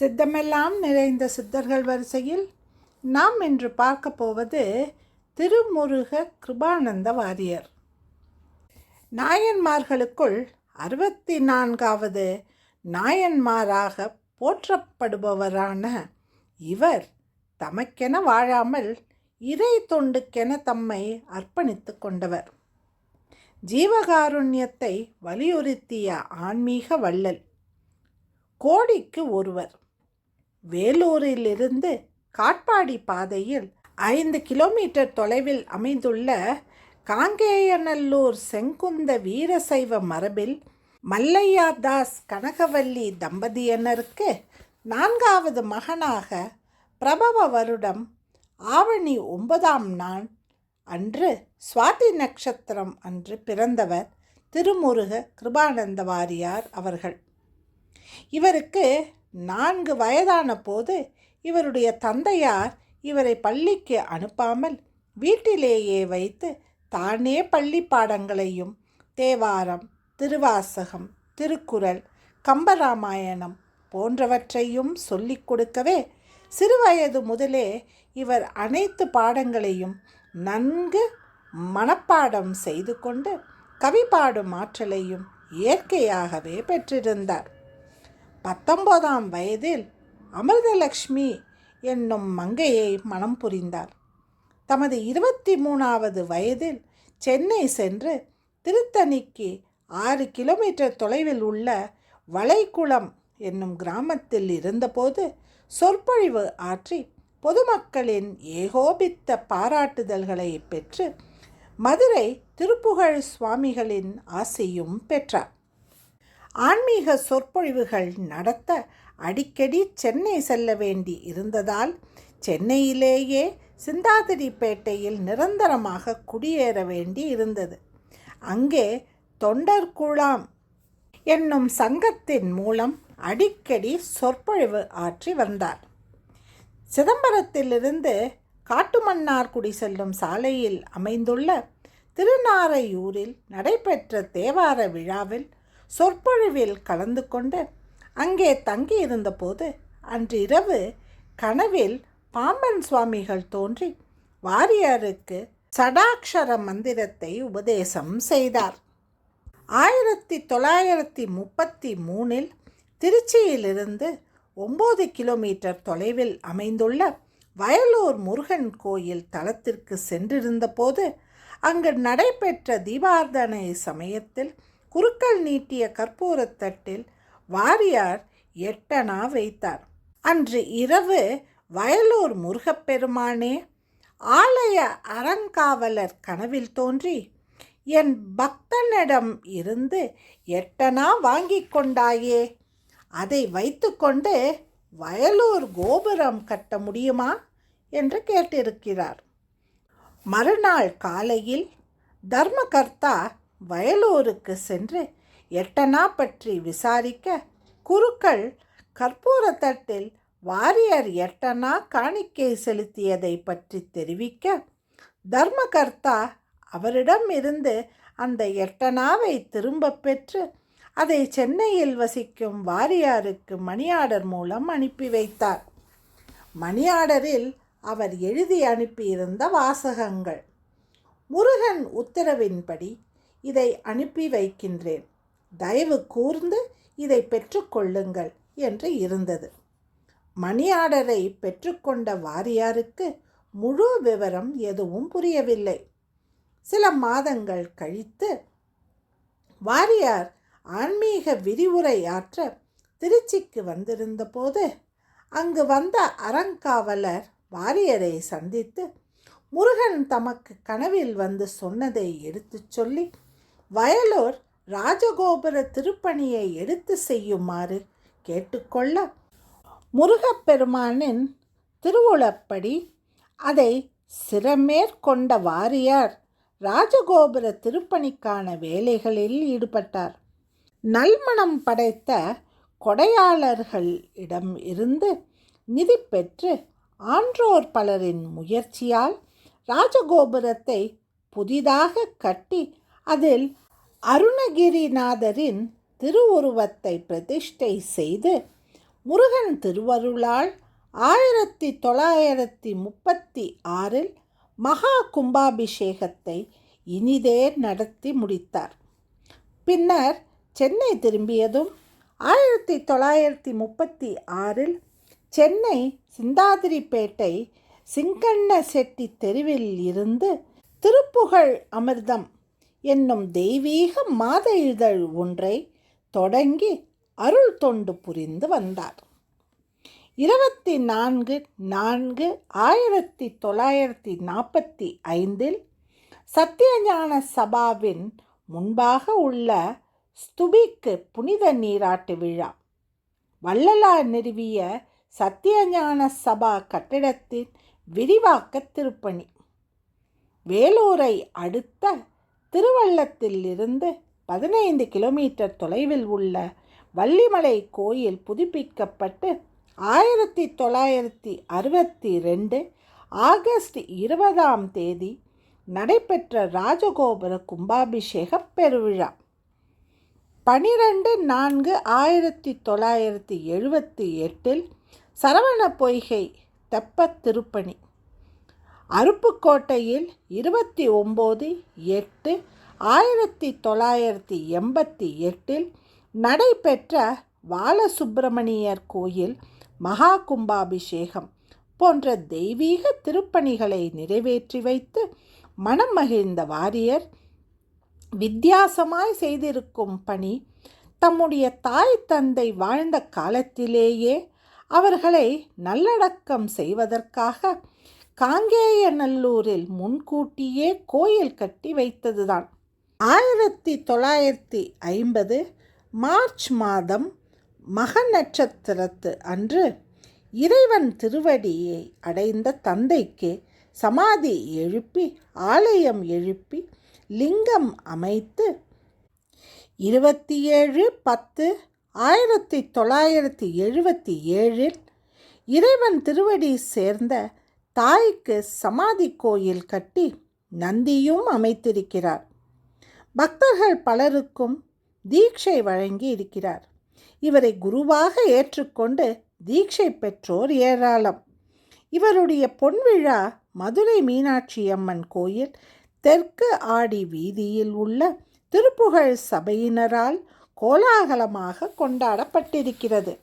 சித்தமெல்லாம் நிறைந்த சித்தர்கள் வரிசையில் நாம் இன்று பார்க்க போவது திருமுருக கிருபானந்த வாரியர். நாயன்மார்களுக்குள் அறுபத்தி நான்காவது நாயன்மாராக போற்றப்படுபவரான இவர் தமக்கென வாழாமல் இறை தொண்டுக்கென தம்மை அர்ப்பணித்து கொண்டவர். ஜீவகாருண்யத்தை வலியுறுத்திய ஆன்மீக வள்ளல் கோடிக்கு ஒருவர். வேலூரிலிருந்து காட்பாடி பாதையில் ஐந்து கிலோமீட்டர் தொலைவில் அமைந்துள்ள காங்கேயநல்லூர் செங்குந்த வீரசைவ மரபில் மல்லையா தாஸ் கனகவல்லி தம்பதியினருக்கு நான்காவது மகனாக பிரபவ வருடம் ஆவணி ஒன்பதாம் நாள் அன்று சுவாதி நட்சத்திரம் அன்று பிறந்தவர் திருமுருக கிருபானந்த வாரியார் அவர்கள். இவருக்கு நான்கு வயதான போது இவருடைய தந்தையார் இவரை பள்ளிக்கு அனுப்பாமல் வீட்டிலேயே வைத்து தானே பள்ளி பாடங்களையும் தேவாரம் திருவாசகம் திருக்குறள் கம்பராமாயணம் போன்றவற்றையும் சொல்லிக் கொடுக்கவே சிறுவயது முதலே இவர் அனைத்து பாடங்களையும் நன்கு மனப்பாடம் செய்து கொண்டு கவி பாடும் ஆற்றலையும் இயற்கையாகவே பெற்றிருந்தார். பத்தொன்பதாம் வயதில் அமிர்தலக்ஷ்மி என்னும் மங்கையை மனம் புரிந்தார். தமது இருபத்தி மூணாவது வயதில் சென்னை சென்று திருத்தணிக்கு ஆறு கிலோமீட்டர் தொலைவில் உள்ள வளைகுளம் என்னும் கிராமத்தில் இருந்தபோது சொற்பொழிவு ஆற்றி பொதுமக்களின் ஏகோபித்த பாராட்டுதல்களை பெற்று மதுரை திருப்புகழ் சுவாமிகளின் ஆசையும் பெற்றார். ஆன்மீக சொற்பொழிவுகள் நடத்த அடிக்கடி சென்னை செல்ல வேண்டி இருந்ததால் சென்னையிலேயே சிந்தாதிரிப்பேட்டையில் நிரந்தரமாக குடியேற வேண்டி இருந்தது. அங்கே தொண்டர்குழாம் என்னும் சங்கத்தின் மூலம் அடிக்கடி சொற்பொழிவு ஆற்றி வந்தார். சிதம்பரத்திலிருந்து காட்டுமன்னார்குடி செல்லும் சாலையில் அமைந்துள்ள திருநாரையூரில் நடைபெற்ற தேவார விழாவில் சொற்பொழிவில் கலந்து கொண்டு அங்கே தங்கியிருந்தபோது அன்றிரவு கனவில் பாம்பன் சுவாமிகள் தோன்றி வாரியாருக்கு சடாக்ஷர மந்திரத்தை உபதேசம் செய்தார். ஆயிரத்தி தொள்ளாயிரத்தி முப்பத்தி மூணில் திருச்சியிலிருந்து ஒம்பது கிலோமீட்டர் தொலைவில் அமைந்துள்ள வயலூர் முருகன் கோயில் தலத்திற்கு சென்றிருந்தபோது அங்கு நடைபெற்ற தீபார்த்தனை சமயத்தில் குறுக்கள் நீட்டிய கற்பூரத்தட்டில் வாரியார் எட்டனா வைத்தார். அன்று இரவு வயலூர் முருகப்பெருமானே ஆலய அறங்காவலர் கனவில் தோன்றி என் பக்தனிடம் இருந்து எட்டனா வாங்கி கொண்டாயே அதை வைத்துக்கொண்டு வயலூர் கோபுரம் கட்ட முடியுமா என்று கேட்டிருக்கிறார். மறுநாள் காலையில் தர்மகர்த்தா வயலூருக்கு சென்று எட்டனா பற்றி விசாரிக்க குருக்கள் கற்பூரத்தட்டில் வாரியர் எட்டனா காணிக்கை செலுத்தியதை பற்றி தெரிவிக்க தர்மகர்த்தா அவரிடம் இருந்து அந்த எட்டனாவை திரும்ப பெற்று அதை சென்னையில் வசிக்கும் வாரியாருக்கு மணியாடர் மூலம் அனுப்பி வைத்தார். மணியாடரில் அவர் எழுதி அனுப்பியிருந்த வாசகங்கள். முருகன் உத்தரவின்படி இதை அனுப்பி வைக்கின்றேன். தயவு கூர்ந்து இதை பெற்றுக்கொள்ளுங்கள் என்று இருந்தது. மணி ஆர்டரை பெற்றுக்கொண்ட வாரியாருக்கு முழு விவரம் எதுவும் புரியவில்லை. சில மாதங்கள் கழித்து வாரியார் ஆன்மீக விரிவுரையாற்ற திருச்சிக்கு வந்திருந்த போது அங்கு வந்த அறங்காவலர் வாரியரை சந்தித்து முருகன் தமக்கு கனவில் வந்து சொன்னதை எடுத்துச் சொல்லி வயலூர் ராஜகோபுர திருப்பணியை எடுத்து செய்யுமாறு கேட்டுக்கொள்ள முருகப்பெருமானின் திருவுளப்படி அதை சிறமேற்கொண்ட வாரியார் ராஜகோபுர திருப்பணிக்கான வேலைகளில் ஈடுபட்டார். நல்மணம் படைத்த கொடையாளர்களிடம் இருந்து நிதி பெற்று ஆன்றோர் பலரின் முயற்சியால் ராஜகோபுரத்தை புதிதாக கட்டி அதில் அருணகிரிநாதரின் திருவுருவத்தை பிரதிஷ்டை செய்து முருகன் திருவருளால் ஆயிரத்தி தொள்ளாயிரத்தி முப்பத்தி ஆறில் மகா கும்பாபிஷேகத்தை இனிதே நடத்தி முடித்தார். பின்னர் சென்னை திரும்பியதும் ஆயிரத்தி தொள்ளாயிரத்தி முப்பத்தி ஆறில் சென்னை சிந்தாதிரிப்பேட்டை சிங்கண்ண செட்டி தெருவில் இருந்து திருப்புகழ் அமிர்தம் என்னும் தெய்வீக மாத இதழ் ஒன்றை தொடங்கி அருள் தொண்டு புரிந்து வந்தார். இருபத்தி நான்கு நான்கு ஆயிரத்தி தொள்ளாயிரத்தி நாற்பத்தி ஐந்தில் சத்தியஞான சபாவின் முன்பாக உள்ள ஸ்துபிக்கு புனித நீராட்டு விழா. வள்ளலார் நிறுவிய சத்தியஞான சபா கட்டிடத்தின் விரிவாக்க திருப்பணி. வேலூரை அடுத்த திருவள்ளத்தில் இருந்து பதினைந்து கிலோமீட்டர் தொலைவில் உள்ள வள்ளிமலை கோயில் புதுப்பிக்கப்பட்டு ஆயிரத்தி தொள்ளாயிரத்தி அறுபத்தி ரெண்டு ஆகஸ்ட் இருபதாம் தேதி நடைபெற்ற ராஜகோபுர கும்பாபிஷேக பெருவிழா. பனிரெண்டு நான்கு ஆயிரத்தி தொள்ளாயிரத்தி எழுபத்தி எட்டில் சரவண பொய்கை தெப்பத் திருப்பணி. அருப்புக்கோட்டையில் இருபத்தி ஒம்பது எட்டு ஆயிரத்தி தொள்ளாயிரத்தி எண்பத்தி எட்டில் நடைபெற்ற பாலசுப்பிரமணியர் கோயில் மகா கும்பாபிஷேகம் போன்ற தெய்வீக திருப்பணிகளை நிறைவேற்றி வைத்து மனம் மகிழ்ந்த வாரியர் வித்தியாசமாய் செய்திருக்கும் பணி தம்முடைய தாய் தந்தை வாழ்ந்த காலத்திலேயே அவர்களை நல்லடக்கம் செய்வதற்காக காங்கேயநல்லூரில் முன்கூட்டியே கோயில் கட்டி வைத்ததுதான். ஆயிரத்தி தொள்ளாயிரத்தி ஐம்பது மார்ச் மாதம் மக நட்சத்திரத்து அன்று இறைவன் திருவடியை அடைந்த தந்தைக்கு சமாதி எழுப்பி ஆலயம் எழுப்பி லிங்கம் அமைத்து இருபத்தி ஏழு பத்து ஆயிரத்தி தொள்ளாயிரத்தி எழுபத்தி ஏழில் இறைவன் திருவடி சேர்ந்த தாய்க்கு சமாதி கோயில் கட்டி நந்தியும் அமைத்திருக்கிறார். பக்தர்கள் பலருக்கும் தீட்சை வழங்கி இருக்கிறார். இவரை குருவாக ஏற்றுக்கொண்டு தீட்சை பெற்றோர் ஏராளம். இவருடைய பொன்விழா மதுரை மீனாட்சி அம்மன் கோயில் தெற்கு ஆடி வீதியில் உள்ள திருப்புகழ் சபையினரால் கோலாகலமாக கொண்டாடப்பட்டிருக்கிறது.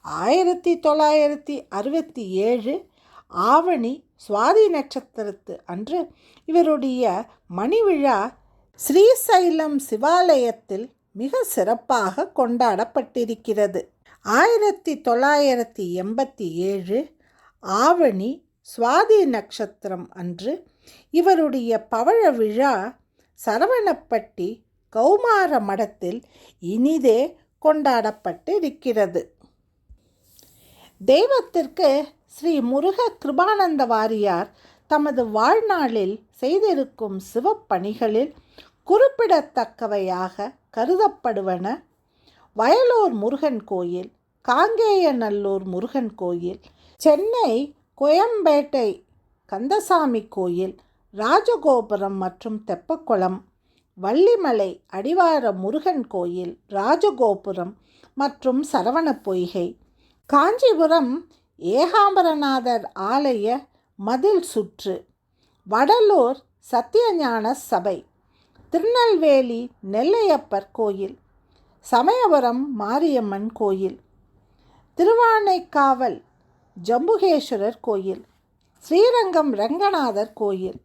ஆயிரத்தி தொள்ளாயிரத்தி அறுபத்தி ஏழு ஆவணி சுவாதி நட்சத்திரத்து அன்று இவருடைய மணி விழா ஸ்ரீசைலம் சிவாலயத்தில் மிக சிறப்பாக கொண்டாடப்பட்டிருக்கிறது. ஆயிரத்தி தொள்ளாயிரத்தி எண்பத்தி ஏழு ஆவணி சுவாதி நட்சத்திரம் அன்று இவருடைய பவழ விழா சரவணப்பட்டி கௌமார மடத்தில் இனிதே கொண்டாடப்பட்டு இருக்கிறது தெய்வத்திற்கு ஸ்ரீ முருக கிருபானந்த வாரியார் தமது வாழ்நாளில் செய்திருக்கும் சிவப்பணிகளில் குறிப்பிடத்தக்கவையாக கருதப்படுவன. வயலூர் முருகன் கோயில் காங்கேயநல்லூர் முருகன் கோயில் சென்னை கோயம்பேட்டை கந்தசாமி கோயில் ராஜகோபுரம் மற்றும் தெப்பக்குளம் வள்ளிமலை அடிவார முருகன் கோயில் ராஜகோபுரம் மற்றும் சரவண பொய்கை காஞ்சிபுரம் ஏகாம்பரநாதர் ஆலய மதில் சுற்று வடலூர் சத்தியஞான சபை திருநெல்வேலி நெல்லையப்பர் கோயில் சமயபுரம் மாரியம்மன் கோயில் திருவானைக்காவல் ஜம்புகேஸ்வரர் கோயில் ஸ்ரீரங்கம் ரங்கநாதர் கோயில்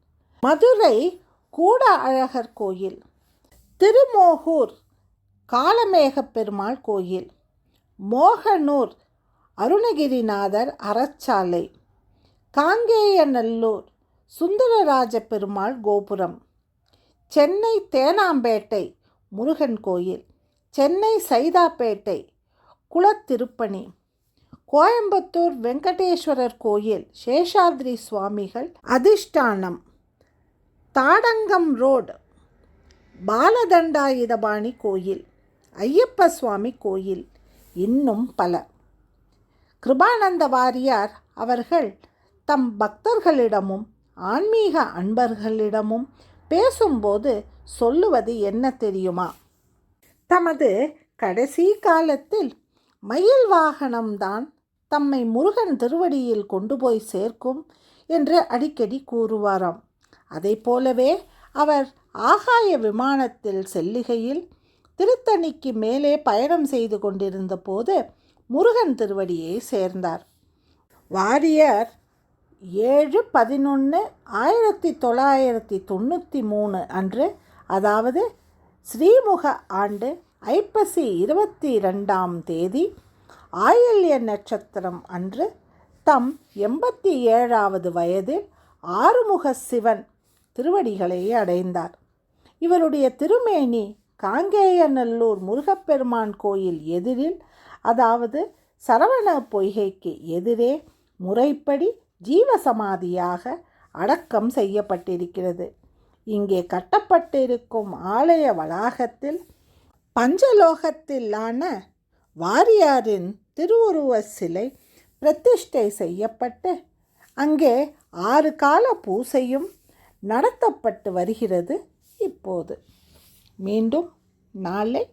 மதுரை கூட அழகர் கோயில் திருமோகூர் காலமேக பெருமாள் கோயில் மோகனூர் அருணகிரிநாதர் அறச்சாலை காங்கேயநல்லூர் சுந்தரராஜ பெருமாள் கோபுரம் சென்னை தேனாம்பேட்டை முருகன் கோயில் சென்னை சைதாப்பேட்டை குளத்திருப்பணி கோயம்புத்தூர் வெங்கடேஸ்வரர் கோயில் சேஷாத்ரி சுவாமிகள் அதிஷ்டானம் தாடங்கம் ரோடு பாலதண்டாயுதபாணி கோயில் ஐயப்ப சுவாமி கோயில் இன்னும் பல. கிருபானந்த வாரியார் அவர்கள் தம் பக்தர்களிடமும் ஆன்மீக அன்பர்களிடமும் பேசும்போது சொல்லுவது என்ன தெரியுமா? தமது கடைசி காலத்தில் மயில் வாகனம்தான் தம்மை முருகன் திருவடியில் கொண்டு போய் சேர்க்கும் என்று அடிக்கடி கூறுவாராம். அதை போலவே அவர் ஆகாய விமானத்தில் செல்லுகையில் திருத்தணிக்கு மேலே பயணம் செய்து கொண்டிருந்த போது முருகன் திருவடியை சேர்ந்தார். வாரியர் ஏழு பதினொன்று ஆயிரத்தி தொள்ளாயிரத்தி தொண்ணூற்றி மூணு அன்று அதாவது ஸ்ரீமுக ஆண்டு ஐப்பசி இருபத்தி ரெண்டாம் தேதி ஆயில்ய நட்சத்திரம் அன்று தம் எண்பத்தி ஏழாவது வயதில் ஆறுமுக சிவன் திருவடிகளை அடைந்தார். இவருடைய திருமேனி காங்கேயநல்லூர் முருகப்பெருமான் கோயில் எதிரில் அதாவது சரவண பொய்கைக்கு எதிரே முறைப்படி ஜீவசமாதியாக அடக்கம் செய்யப்பட்டிருக்கிறது. இங்கே கட்டப்பட்டிருக்கும் ஆலய வளாகத்தில் பஞ்சலோகத்திலான வாரியாரின் திருவுருவ சிலை பிரதிஷ்டை செய்யப்பட்டு அங்கே ஆறு கால பூசையும் நடத்தப்பட்டு வருகிறது இப்போது. மீண்டும் நாளை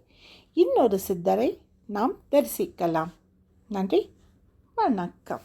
இன்னொரு சித்தரை நாம் தரிசிக்கலாம். நன்றி. வணக்கம்.